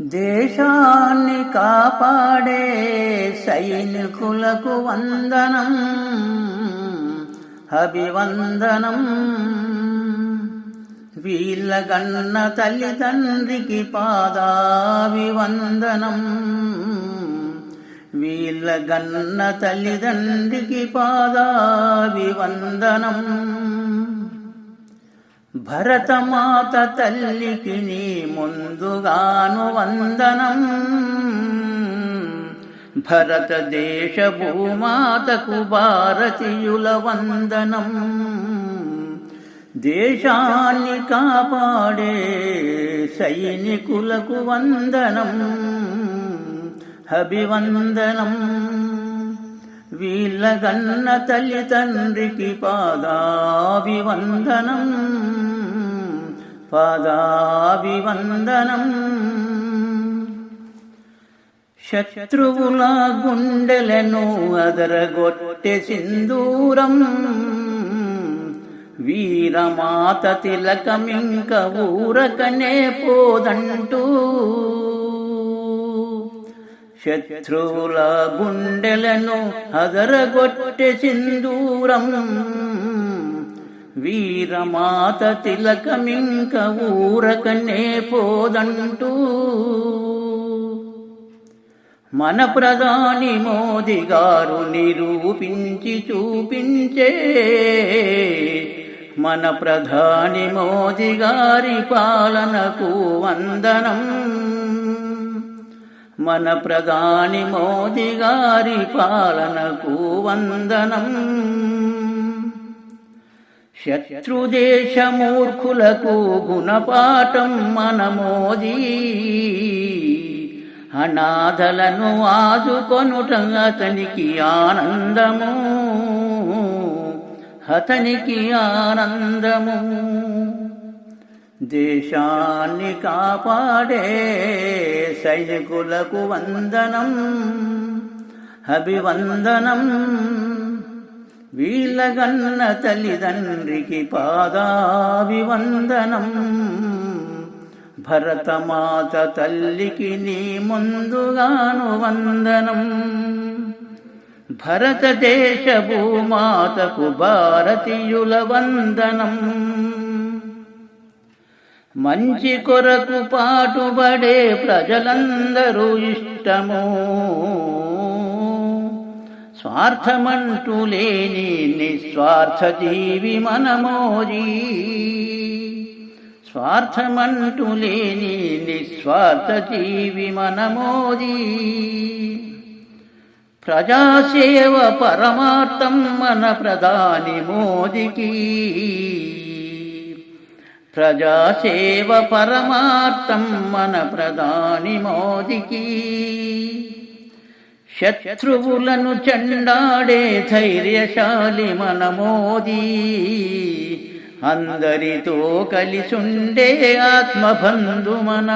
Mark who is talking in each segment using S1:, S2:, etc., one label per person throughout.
S1: దేశాన్ని కాపాడే సైనికులకు వందనం అభివందనం. వీళ్ళ గన్న తల్లిదండ్రికి పాదాభివందనం. వీళ్ళ గన్న తల్లిదండ్రికి పాదాభివందనం. భరతమాత తల్లికి నీ ముందుగాను వందనం. భరతదేశ భూమాతకు భారతీయుల వందనం. దేశాన్ని కాపాడే సైనికులకు వందనం. అభివందనం. వీళ్ళ గన్న తల్లిదండ్రికి పాదాభివందనం. పాదాభివందనం. శత్రువుల గుండెలను అదరగొట్టె సింధూరం. వీరమాత తిలకమింక ఊరకనే పోదంటూ. శత్రువుల గుండెలను అదరగొట్టె సింధూరం. వీరమాత తిలకమింక ఊరకనే పోదంటూ. మన ప్రధాని మోదీ గారు నిరూపించి చూపించే మన ప్రధాని మోదీ గారి పాలనకు వందనం. మన ప్రధాని మోదీ గారి పాలనకు వందనం. శత్రుదేశమూర్ఖులకు గుణపాఠం మనమోది. అనాథలను ఆదుకొనుట అతనికి ఆనందము. అతనికి ఆనందము. దేశాన్ని కాపాడే సైనికులకు వందనం. అభివందనం. వీళ్ళగన్న తల్లిదండ్రికి పాదాభివందనం. భరతమాత తల్లికి నీ ముందుగాను వందనం. భరతదేశ భూమాతకు భారతీయుల వందనం. మంచి కొరకు పాటుపడే ప్రజలందరూ ఇష్టము. స్వార్థమంటూ లేని నిస్వార్థ జీవి మనమోజీ స్వార్థమంటూ లేని నిస్వార్థ జీవి మనమోదీ ప్రజాసేవ పరమార్థం మన ప్రధాని మోదికి. ప్రజాసేవ పరమార్థం మన ప్రధాని మోదీకి. శత్రువులను చెండాడే ధైర్యశాలి మనమోదీ. అందరితో కలిసుండే ఆత్మబంధు మన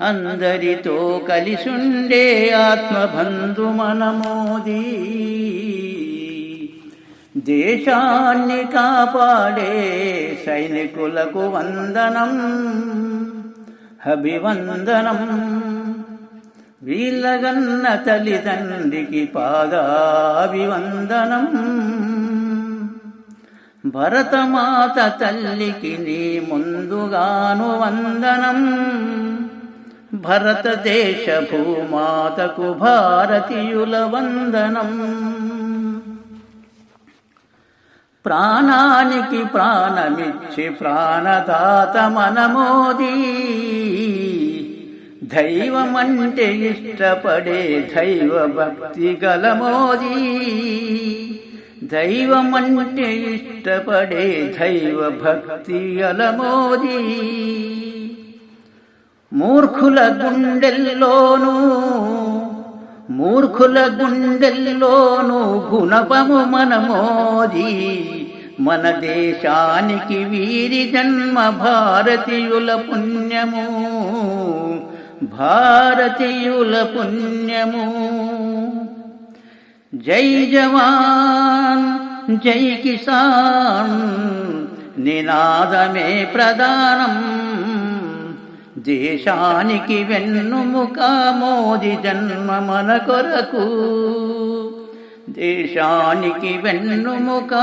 S1: అందరితో కలిసుండే ఆత్మబంధు మనమోదీ. దేశాన్ని కాపాడే సైనికులకు వందనం అభివందనం. వీళ్ళగన్న తల్లిదండ్రికి పాదాభివందనం. భరతమాత తల్లికి నీ ముందుగాను వందనం. భరతదేశ భూమాతకు భారతీయుల వందనం. ప్రాణానికి ప్రాణమిచ్చి ప్రాణదాత మనమోదీ. దైవమంటే ఇష్టపడే దైవ భక్తి గలమోదీ. దైవమంటే ఇష్టపడే దైవ భక్తి గలమోదీ. మూర్ఖుల గుండెల్లోనూ మూర్ఖుల గుండెల్లోనూ గుణపము మన మోదీ మన దేశానికి వీరి జన్మ భారతీయుల పుణ్యము. భారతీయుల పుణ్యము. జై జవాన్ జై కిసాన్ నినాదమే ప్రధానం దేశానికి వెన్నుముక మోది జన్మ మన కొరకు. దేశానికి వెన్నుముక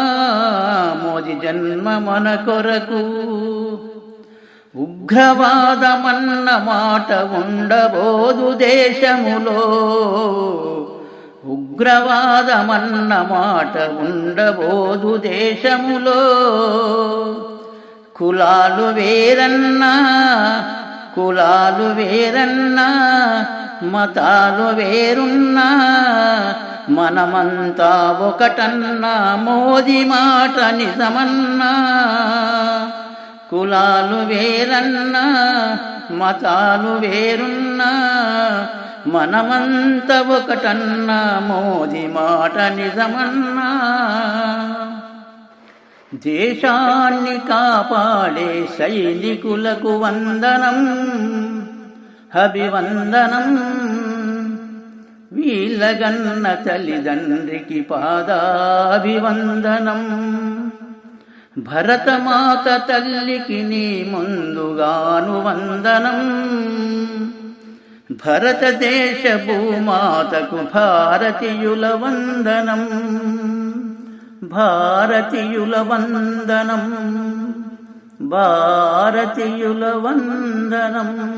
S1: మోది జన్మ మన కొరకు. ఉగ్రవాదమన్న మాట ఉండబోదు దేశములో ఉగ్రవాదమన్న మాట ఉండబోదు దేశములో కులాలు వేరన్నా కులాలు వేరన్నా మతాలు వేరున్నా మనమంతా ఒకటన్నా మోది మాట నిజమన్నా. కులాలు వేరన్నా మతాలు వేరున్నా మనమంత ఒకటన్నా మోది మాట నిజమన్నా. దేశాన్ని కాపాడే సైనికులకు వందనం అభివందనం. వీళ్ళగన్న తల్లిదండ్రికి పాదాభివందనం. భరతమాత తల్లికి నీ ముందుగాను వందనం. భరతదేశ భూమాతకు భారతీయుల వందనం. భారతీయుల వందనం. భారతీయుల వందనం.